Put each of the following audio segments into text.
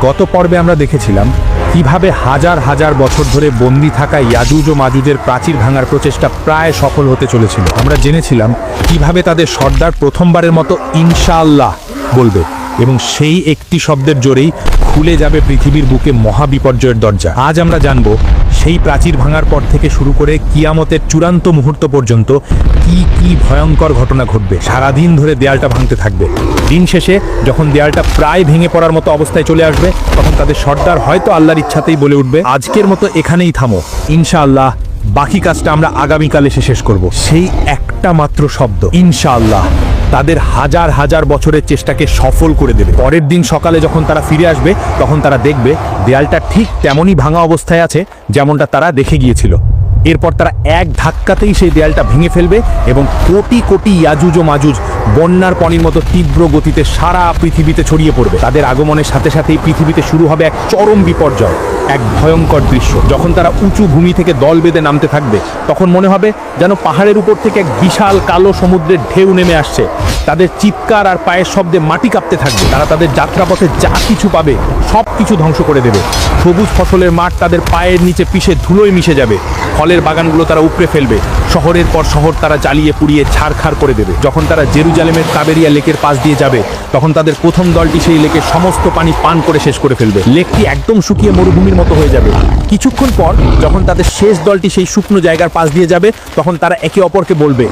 গত পর্বে আমরা দেখেছিলাম কীভাবে হাজার হাজার বছর ধরে বন্দি থাকা ইয়াজুজ ও মাজুজের প্রাচীর ভাঙার প্রচেষ্টা প্রায় সফল হতে চলেছিল। আমরা জেনেছিলাম কীভাবে তাদের সর্দার প্রথমবারের মতো ইনশাআল্লাহ বলবে এবং সেই একটি শব্দের জোরেই খুলে যাবে পৃথিবীর বুকে মহাবিপর্যয়ের দরজা। আজ আমরা জানব সেই প্রাচীর ভাঙার পর থেকে শুরু করে কিয়ামতের চূড়ান্ত মুহূর্ত পর্যন্ত কি কি ভয়ঙ্কর ঘটনা ঘটবে। সারাদিন ধরে দেয়ালটা ভাঙতে থাকবে। দিন শেষে যখন দেয়ালটা প্রায় ভেঙে পড়ার মতো অবস্থায় চলে আসবে, তখন তাদের সর্দার হয়তো আল্লাহর ইচ্ছাতেই বলে উঠবে, আজকের মতো এখানেই থামো। ইনশাআল্লাহ বাকি কাজটা আমরা আগামীকাল এসে শেষ করব। সেই একটা মাত্র শব্দ, ইনশাআল্লাহ। তাদের হাজার হাজার বছরের চেষ্টাকে সফল করে দেবে। পরের দিন সকালে যখন তারা ফিরে আসবে, তখন তারা দেখবে দেয়ালটা ঠিক তেমনই ভাঙা অবস্থায় আছে, যেমনটা তারা দেখে গিয়েছিল। এরপর তারা এক ধাক্কাতেই সেই দেয়ালটা ভেঙে ফেলবে এবং কোটি কোটি ইয়াজুজ ও মাজুজ বন্যার পানির মতো তীব্র গতিতে সারা পৃথিবীতে ছড়িয়ে পড়বে। তাদের আগমনের সাথে সাথেই পৃথিবীতে শুরু হবে এক চরম বিপর্যয়, এক ভয়ঙ্কর দৃশ্য। যখন তারা উঁচু ভূমি থেকে দল বেঁধে নামতে থাকবে, তখন মনে হবে যেন পাহাড়ের উপর থেকে এক বিশাল কালো সমুদ্রের ঢেউ নেমে আসছে। তাদের চিৎকার আর পায়ের শব্দে মাটি কাঁপতে থাকবে। তারা তাদের যাত্রাপথে যা কিছু পাবে, সব কিছু ধ্বংস করে দেবে। সবুজ ফসলের মাঠ তাদের পায়ের নিচে পিষে ধুলোয় মিশে যাবে। ফলের বাগানগুলো তারা উপড়ে ফেলবে। শহরের পর শহর তারা জ্বালিয়ে পুড়িয়ে ছাড়খাড় করে দেবে। যখন তারা জেরুজালেমের কাবেরিয়া লেকের পাশ দিয়ে যাবে, তখন তাদের প্রথম দলটি সেই লেকের সমস্ত পানি পান করে শেষ করে ফেলবে। লেকটি একদম শুকিয়ে মরুভূমির মতো হয়ে যাবে। কিছুক্ষণ পর যখন তাদের শেষ দলটি সেই শুকনো জায়গার পাশ দিয়ে যাবে, তখন তারা একে অপরকে বলবে,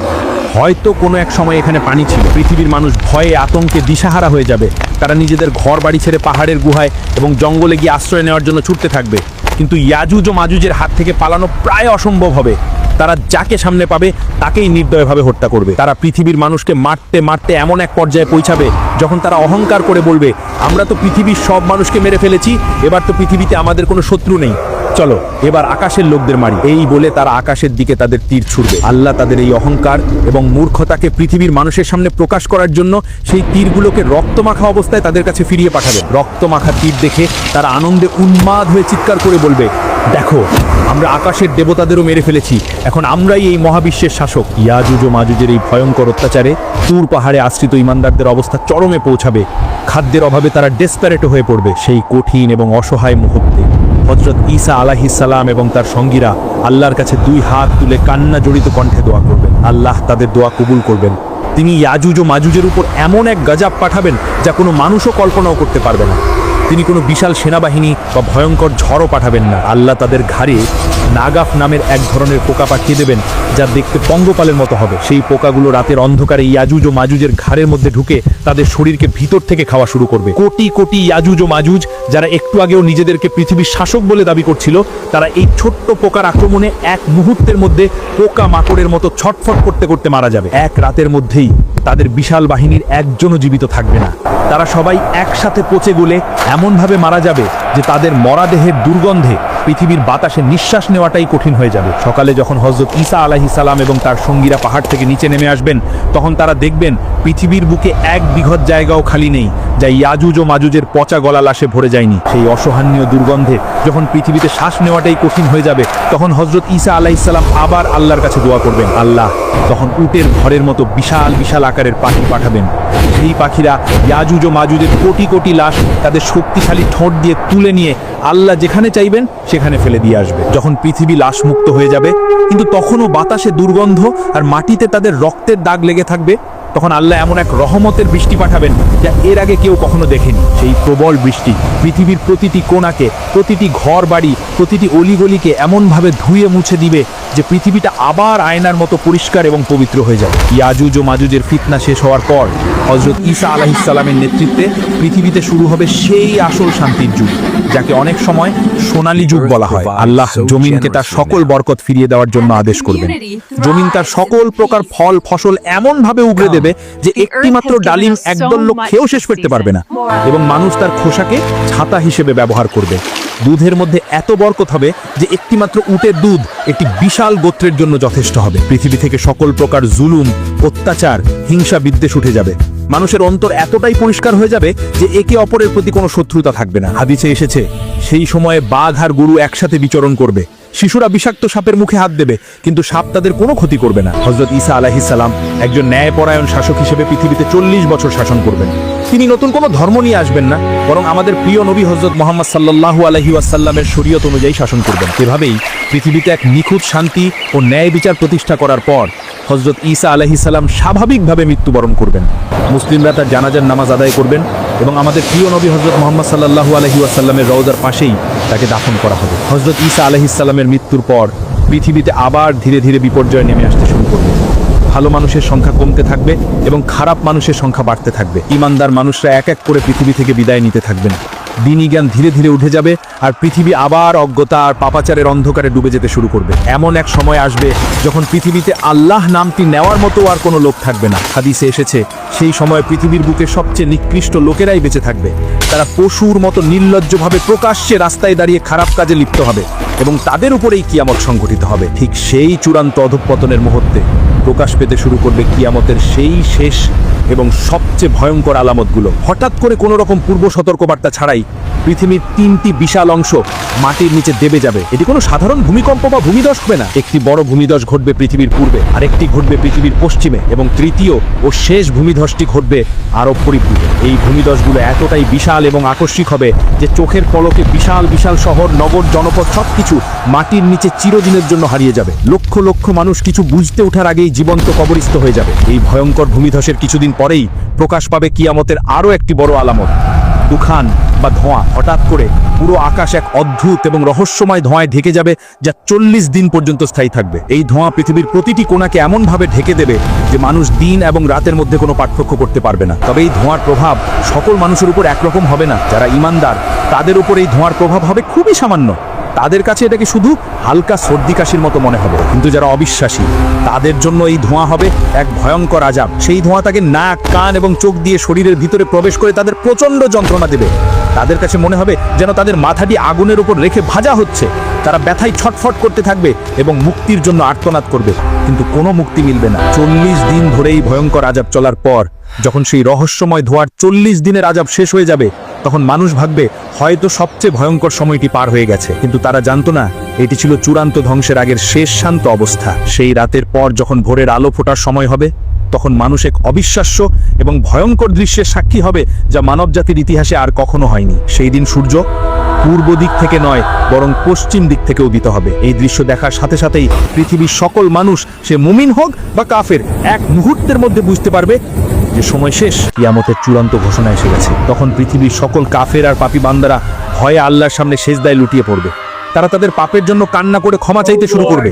হয়তো কোনো এক সময় এখানে পানি ছিল। পৃথিবীর মানুষ ভয়ে আতঙ্কে দিশাহারা হয়ে যাবে। তারা নিজেদের ঘর বাড়ি ছেড়ে পাহাড়ের গুহায় এবং জঙ্গলে গিয়ে আশ্রয় নেওয়ার জন্য ছুটতে থাকবে। কিন্তু ইয়াজুজ ও মাজুজের হাত থেকে পালানো প্রায় অসম্ভব হবে। তারা যাকে সামনে পাবে, তাকেই নির্দয়ভাবে হত্যা করবে। তারা পৃথিবীর মানুষকে মারতে মারতে এমন এক পর্যায়ে পৌঁছাবে যখন তারা অহংকার করে বলবে, আমরা তো পৃথিবীর সব মানুষকে মেরে ফেলেছি, এবার তো পৃথিবীতে আমাদের কোনো শত্রু নেই। চলো, এবার আকাশের লোকদের মারি। এই বলে তারা আকাশের দিকে তাদের তীর ছুড়বে। আল্লাহ তাদের এই অহংকার এবং মূর্খতাকে পৃথিবীর মানুষের সামনে প্রকাশ করার জন্য সেই তীরগুলোকে রক্তমাখা অবস্থায় তাদের কাছে ফিরিয়ে পাঠাবে। রক্তমাখা তীর দেখে তারা আনন্দে উন্মাদ হয়ে চিৎকার করে বলবে, দেখো, আমরা আকাশের দেবতাদেরও মেরে ফেলেছি। এখন আমরাই এই মহাবিশ্বের শাসক। ইয়াজুজ ও মাজুজের এই ভয়ঙ্কর অত্যাচারে তুর পাহাড়ে আশ্রিত ইমানদারদের অবস্থা চরমে পৌঁছাবে। খাদ্যের অভাবে তারা ডেসপারেট হয়ে পড়বে সেই কঠিন এবং অসহায় মুহূর্তে। হজরত ঈসা আলাহিসাল্লাম এবং তার সঙ্গীরা আল্লাহর কাছে দুই হাত তুলে কান্না জড়িত কণ্ঠে দোয়া করবেন। আল্লাহ তাদের দোয়া কবুল করবেন। তিনি ইয়াজুজ ও মাজুজের উপর এমন এক গাজাব পাঠাবেন যা কোনো মানুষও কল্পনাও করতে পারবে না। তিনি কোনো বিশাল সেনাবাহিনী বা ভয়ঙ্কর ঝড়ও পাঠাবেন না। আল্লাহ তাদের ঘাড়ে নাগাফ নামের এক ধরনের পোকা পাঠিয়ে দেবেন, যা দেখতে পঙ্গপালের মতো হবে। সেই পোকাগুলো রাতের অন্ধকারে ইয়াজুজ ও মাজুজের ঘাড়ের মধ্যে ঢুকে তাদের শরীরকে ভিতর থেকে খাওয়া শুরু করবে। কোটি কোটি ইয়াজুজ ও মাজুজ, যারা একটু আগেও নিজেদেরকে পৃথিবীর শাসক বলে দাবি করছিল, তারা এই ছোট্ট পোকার আক্রমণে এক মুহূর্তের মধ্যে পোকা মাকড়ের মতো ছটফট করতে করতে মারা যাবে। এক রাতের মধ্যেই তাদের বিশাল বাহিনীর একজনও জীবিত থাকবে না। তারা সবাই একসাথে পচে গলে এমনভাবে মারা যাবে যে তাদের মরাদেহের দুর্গন্ধে পৃথিবীর বাতাসে নিঃশ্বাস নেওয়াটাই কঠিন হয়ে যাবে। সকালে যখন হজরত ঈসা আলাহি সালাম এবং তার সঙ্গীরা পাহাড় থেকে নিচে নেমে আসবেন, তখন তারা দেখবেন পৃথিবীর বুকে এক বিঘত জায়গাও খালি নেই যা ইয়াজুজ ও মাজুজের পচা গলা লাশে ভরে যায়নি। সেই অসহনীয় দুর্গন্ধে যখন পৃথিবীতে শ্বাস নেওয়াটাই কঠিন হয়ে যাবে, তখন হজরত ঈসা আলাইসাল্লাম আবার আল্লাহর কাছে দোয়া করবেন, আল্লাহ, তখন উটের ঘরের মতো বিশাল বিশাল আকারের পাখি পাঠাবেন। সেই পাখিরা ইয়াজুজ ও মাজুজের কোটি কোটি লাশ তাদের শক্তিশালী ঠোঁট দিয়ে তুলে নিয়ে আল্লাহ যেখানে চাইবেন সেখানে ফেলে দিয়ে আসবে। যখন পৃথিবী লাশ মুক্ত হয়ে যাবে, কিন্তু তখনও বাতাসে দুর্গন্ধ আর মাটিতে তাদের রক্তের দাগ লেগে থাকবে, তখন আল্লাহ এমন এক রহমতের বৃষ্টি পাঠাবেন যা এর আগে কেউ কখনো দেখেনি। সেই প্রবল বৃষ্টি পৃথিবীর প্রতিটি কোণাকে প্রতিটি ঘর বাড়ি প্রতিটি অলিগলিকে এমনভাবে ধুয়ে মুছে দিবে যে পৃথিবীটা আবার আয়নার মতো পরিষ্কার এবং পবিত্র হয়ে যাবে। ইয়াজুজ ও মাজুজের ফিতনা শেষ হওয়ার পর হজরত ঈসা আলাহিসাল্লামের নেতৃত্বে পৃথিবীতে শুরু হবে সেই আসল শান্তির যুগ, যাকে অনেক সময় সোনালী যুগ বলা হয়। আল্লাহ জমিনকে তার সকল বরকত ফিরিয়ে দেওয়ার জন্য আদেশ করবেন। জমিন তার সকল প্রকার ফল, ফসল এমন ভাবে উগড়ে দেবে যে একটি মাত্র ডালিম একদল লোক খেয়েও শেষ করতে পারবে না এবং মানুষ তার খোসাকে ছাতা হিসেবে ব্যবহার করবে। দুধের মধ্যে এত বরকত হবে যে একটিমাত্র উটের দুধ একটি বিশাল গোত্রের জন্য যথেষ্ট হবে। পৃথিবী থেকে সকল প্রকার জুলুম, অত্যাচার হিংসা বিদ্বেষ উঠে যাবে। মানুষের অন্তর এতটাই পরিষ্কার হয়ে যাবে যে একে অপরের প্রতি কোনো শত্রুতা থাকবে না। হাদিসে এসেছে, সেই সময়ে বাঘ আর গরু একসাথে বিচরণ করবে। শিশুরা বিষাক্ত সাপের মুখে হাত দেবে, কিন্তু সাপ তাদের কোনো ক্ষতি করবে না। হজরত ঈসা আলাহিসাল্লাম একজন ন্যায়পরায়ণ শাসক হিসেবে পৃথিবীতে চল্লিশ বছর শাসন করবেন। তিনি নতুন কোনো ধর্ম নিয়ে আসবেন না, বরং আমাদের প্রিয় নবী হজরত মোহাম্মদ সাল্লাহু আলহি আসাল্লামের শরীয়ত অনুযায়ী শাসন করবেন। এভাবেই পৃথিবীতে এক নিখুঁত শান্তি ও ন্যায় বিচার প্রতিষ্ঠা করার পর হজরত ঈসা আলাহিসাল্লাম স্বাভাবিকভাবে মৃত্যুবরণ করবেন। মুসলিমরা তার জানাজার নামাজ আদায় করবেন এবং আমাদের প্রিয় নবী হজরত মোহাম্মদ সাল্লাহু আলহি আসাল্লামের রওজার পাশেই তাকে দাফন করা হবে। হজরত ঈসা আলহিসাল্লামের মৃত্যুর পর পৃথিবীতে আবার ধীরে ধীরে বিপর্যয় নেমে আসতে শুরু করবে। ভালো মানুষের সংখ্যা কমতে থাকবে এবং খারাপ মানুষের সংখ্যা বাড়তে থাকবে। ইমানদার মানুষরা এক এক করে পৃথিবী থেকে বিদায় নিতে থাকবেন দিনী জ্ঞান ধীরে ধীরে উঠে যাবে আর পৃথিবী আবার অজ্ঞতা আর পাপাচারের অন্ধকারে ডুবে যেতে শুরু করবে। এমন এক সময় আসবে যখন পৃথিবীতে আল্লাহ নামটি নেওয়ার মতো আর কোনো লোক থাকবে না। হাদিসে এসেছে, সেই সময় পৃথিবীর বুকে সবচেয়ে নিকৃষ্ট লোকেরাই বেঁচে থাকবে। তারা পশুর মতো নির্লজ্জভাবে প্রকাশ্যে রাস্তায় দাঁড়িয়ে খারাপ কাজে লিপ্ত হবে এবং তাদের উপরেই কিয়ামত সংঘটিত হবে। ঠিক সেই চূড়ান্ত অধঃপতনের মুহূর্তে প্রকাশ পেতে শুরু করবে কিয়ামতের সেই শেষ এবং সবচেয়ে ভয়ঙ্কর আলামতগুলো। হঠাৎ করে কোনো রকম পূর্ব সতর্কবার্তা ছাড়াই পৃথিবীর তিনটি বিশাল অংশ মাটির নিচে দেবে যাবে। এটি কোনো সাধারণ ভূমিকম্প বা ভূমিধস হবে না। একটি বড় ভূমিধস ঘটবে পৃথিবীর পূর্বে, আরেকটি ঘটবে পৃথিবীর পশ্চিমে, এবং তৃতীয় ও শেষ ভূমিধসটি ঘটবে আরব পরিপূর্বে। এই ভূমিধসগুলো এতটাই বিশাল এবং আকস্মিক হবে যে চোখের পলকে বিশাল বিশাল শহর, নগর, জনপদ সবকিছু মাটির নিচে চিরদিনের জন্য হারিয়ে যাবে। লক্ষ লক্ষ মানুষ কিছু বুঝতে ওঠার আগেই জীবন্ত কবরিস্থ হয়ে যাবে। এই ভয়ঙ্কর ভূমিধসের কিছুদিন পরেই প্রকাশ পাবে কিয়ামতের আরও একটি বড় আলামত। দুখান বা ধোঁয়া। হঠাৎ করে পুরো আকাশ এক অদ্ভুত এবং রহস্যময় ধোঁয়ায় ঢেকে যাবে যা চল্লিশ দিন পর্যন্ত স্থায়ী থাকবে। এই ধোঁয়া পৃথিবীর প্রতিটি কোনাকে এমনভাবে ঢেকে দেবে যে মানুষ দিন এবং রাতের মধ্যে কোনো পার্থক্য করতে পারবে না। তবে এই ধোঁয়ার প্রভাব সকল মানুষের উপর একরকম হবে না। যারা ইমানদার, তাদের উপর এই ধোঁয়ার প্রভাব হবে খুবই সামান্য। তাদের কাছে এটাকে শুধু হালকা সর্দি কাশির মতো মনে হবে? কিন্তু যারা অবিশ্বাসী, তাদের জন্য এই ধোঁয়া হবে এক ভয়ঙ্কর আজাব। সেই ধোঁয়া তাকে নাক, কান এবং চোখ দিয়ে শরীরের ভিতরে প্রবেশ করে তাদের প্রচণ্ড যন্ত্রণা দেবে। তাদের কাছে মনে হবে যেন তাদের মাথাটি আগুনের উপর রেখে ভাজা হচ্ছে। তারা ব্যথায় ছটফট করতে থাকবে এবং মুক্তির জন্য আর্তনাদ করবে। কিন্তু কোনো মুক্তি মিলবে না। চল্লিশ দিন ধরে এই ভয়ঙ্কর আজাব চলার পর যখন সেই রহস্যময় ধোয়ার চল্লিশ দিনের আজাব শেষ হয়ে যাবে, তখন মানুষ ভাববে, হয়তো সবচেয়ে ভয়ঙ্কর সময়টি পার হয়ে গেছে। কিন্তু তারা জানতো না, এটি ছিল চূড়ান্ত ধ্বংসের আগের শেষ শান্ত অবস্থা। সেই রাতের পর যখন ভোরের আলো ফোটার সময় হবে, তখন মানুষ এক অবিশ্বাস্য এবং ভয়ঙ্কর দৃশ্যের সাক্ষী হবে, যা মানবজাতির ইতিহাসে আর কখনো হয়নি। সেই দিন সূর্য পূর্ব দিক থেকে নয়, বরং পশ্চিম দিক থেকে উদিত হবে। এই দৃশ্য দেখার সাথে সাথেই পৃথিবীর সকল মানুষ, সে মুমিন হোক বা কাফের, এক মুহূর্তের মধ্যে বুঝতে পারবে যে সময় শেষ ইয়ামতের চূড়ান্ত ঘোষণা এসে গেছে। তখন পৃথিবীর সকল কাফের আর পাপী বান্দারা ভয়ে আল্লাহর সামনে শেষদায় লুটিয়ে পড়বে। তারা তাদের পাপের জন্য কান্না করে ক্ষমা চাইতে শুরু করবে।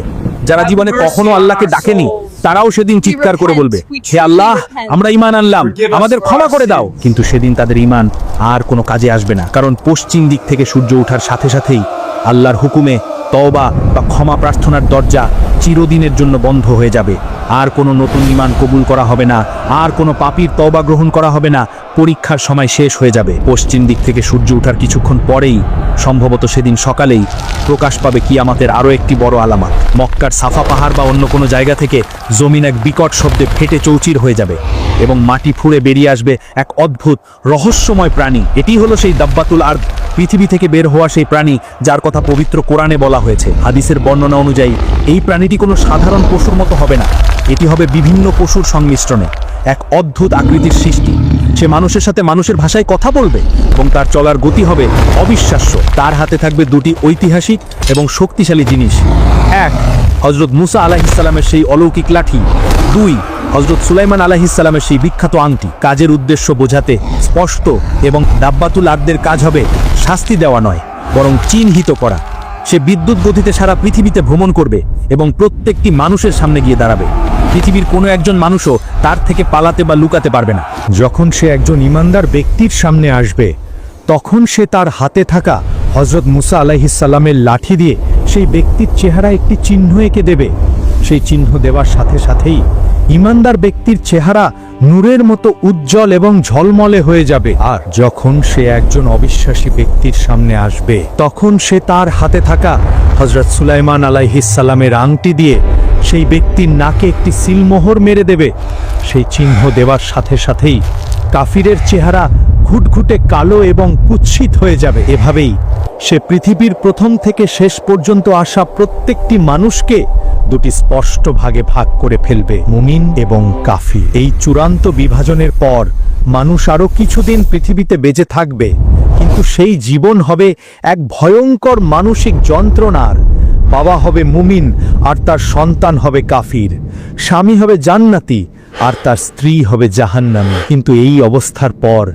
যারা জীবনে কখনো আল্লাহকে ডাকেনি তারাও সেদিন চিৎকার করে বলবে হে আল্লাহ আমরা ইমান আনলাম আমাদের ক্ষমা করে দাও। কিন্তু সেদিন তাদের ইমান আর কোনো কাজে আসবে না কারণ পশ্চিম দিক থেকে সূর্য ওঠার সাথে সাথেই আল্লাহর হুকুমে তওবা বা ক্ষমা প্রার্থনার দরজা চিরদিনের জন্য বন্ধ হয়ে যাবে। আর কোনো নতুন ইমান কবুল করা হবে না, আর কোনো পাপির তওবা গ্রহণ করা হবে না। পরীক্ষার সময় শেষ হয়ে যাবে। পশ্চিম দিক থেকে সূর্য ওঠার কিছুক্ষণ পরেই, সম্ভবত সেদিন সকালেই, প্রকাশ পাবে কি কিয়ামাতের আরও একটি বড় আলামত। মক্কার সাফা পাহাড় বা অন্য কোনো জায়গা থেকে জমিন এক বিকট শব্দে ফেটে চৌচির হয়ে যাবে এবং মাটি ফুঁড়ে বেরিয়ে আসবে এক অদ্ভুত, রহস্যময় প্রাণী। এটি হলো সেই দাব্বাতুল আর পৃথিবী থেকে বের হওয়া সেই প্রাণী যার কথা পবিত্র কোরআনে বলা হয়েছে। হাদিসের বর্ণনা অনুযায়ী, এই প্রাণীটি কোনো সাধারণ পশুর মতো হবে না। এটি হবে বিভিন্ন পশুর সংমিশ্রণে এক অদ্ভুত আকৃতির সৃষ্টি। সে মানুষের সাথে মানুষের ভাষায় কথা বলবে এবং তার চলার গতি হবে অবিশ্বাস্য। তার হাতে থাকবে দুটি ঐতিহাসিক এবং শক্তিশালী জিনিস। এক হজরত মুসা আলাহিসাল্লামের সেই অলৌকিক লাঠি। দুই হজরত সুলাইমান আলাহিসাল্লামের সেই বিখ্যাত আংটি। কাজের উদ্দেশ্য বোঝাতে স্পষ্ট এবং দাব্বাতুল আদদের কাজ হবে শাস্তি দেওয়া নয়, বরং চিহ্নিত করা। সে বিদ্যুৎ গতিতে সারা পৃথিবীতে ভ্রমণ করবে এবং প্রত্যেকটি মানুষের সামনে গিয়ে দাঁড়াবে। পৃথিবীর কোনো একজন মানুষও তার থেকে পালাতে বা লুকাতে পারবে না। যখন সে একজন ইমানদার ব্যক্তির সামনে আসবে, তখন সে তার হাতে থাকা হজরত মুসা আলাইহিসাল্লামের লাঠি দিয়ে সেই ব্যক্তির চেহারা একটি চিহ্ন এঁকে দেবে। সেই চিহ্ন দেওয়ার সাথে সাথেই ইমানদার ব্যক্তির চেহারা নূরের মতো উজ্জ্বল এবং ঝলমলে হয়ে যাবে। আর যখন সে একজন অবিশ্বাসী ব্যক্তির সামনে আসবে, তখন সে তার হাতে থাকা হজরত সুলাইমান আলাইহিসাল্লামের আংটি দিয়ে সেই ব্যক্তির নাকে একটি সিলমোহর মেরে দেবে। সেই চিহ্ন দেওয়ার সাথে সাথেই কাফিরের চেহারা ঘুটঘুটে কালো এবং কুৎসিত হয়ে যাবে। এভাবেই সে পৃথিবীর প্রথম থেকে শেষ পর্যন্ত আসা প্রত্যেকটি মানুষকে দুটি স্পষ্ট ভাগে ভাগ করে ফেলবে, মুমিন এবং কাফি এই চূড়ান্ত বিভাজনের পর মানুষ আরও কিছুদিন পৃথিবীতে বেঁচে থাকবে, কিন্তু সেই জীবন হবে এক ভয়ঙ্কর মানসিক যন্ত্রণার। বাবা হবে মুমিন, আর তার সন্তান হবে কাফির। স্বামী হবে জান্নাতি, আর তার স্ত্রী হবে জাহান্নামী। কিন্তু এই অবস্থার পর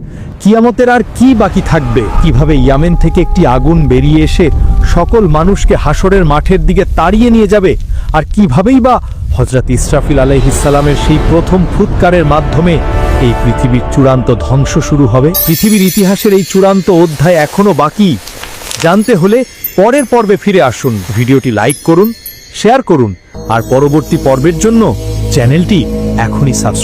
কিয়ামতের আর কি বাকি থাকবে? কীভাবে ইয়ামেন থেকে একটি আগুন বেরিয়ে এসে সকল মানুষকে হাসরের মাঠের দিকে তাড়িয়ে নিয়ে যাবে? আর কিভাবেই বা হজরত ইসরাফিল আলহিসালামের সেই প্রথম ফুৎকারের মাধ্যমে এই পৃথিবীর চূড়ান্ত ধ্বংস শুরু হবে? পৃথিবীর ইতিহাসের এই চূড়ান্ত অধ্যায় এখনও বাকি। জানতে হলে পরের পর্বে ফিরে আসুন। ভিডিওটি লাইক করুন, শেয়ার করুন, আর পরবর্তী পর্বের জন্য চ্যানেলটি এখনই সাবস্ক্রাইব